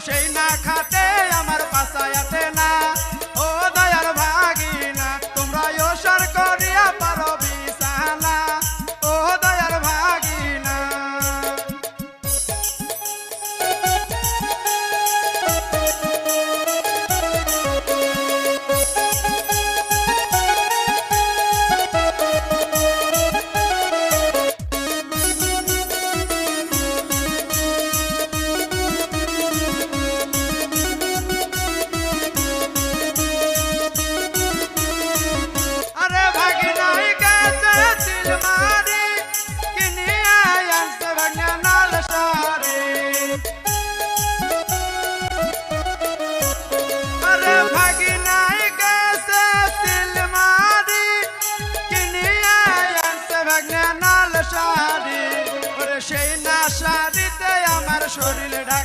সেই না খাটে ভাগনা নাল সারি ওরে সেই না সারিতে আমার শরীর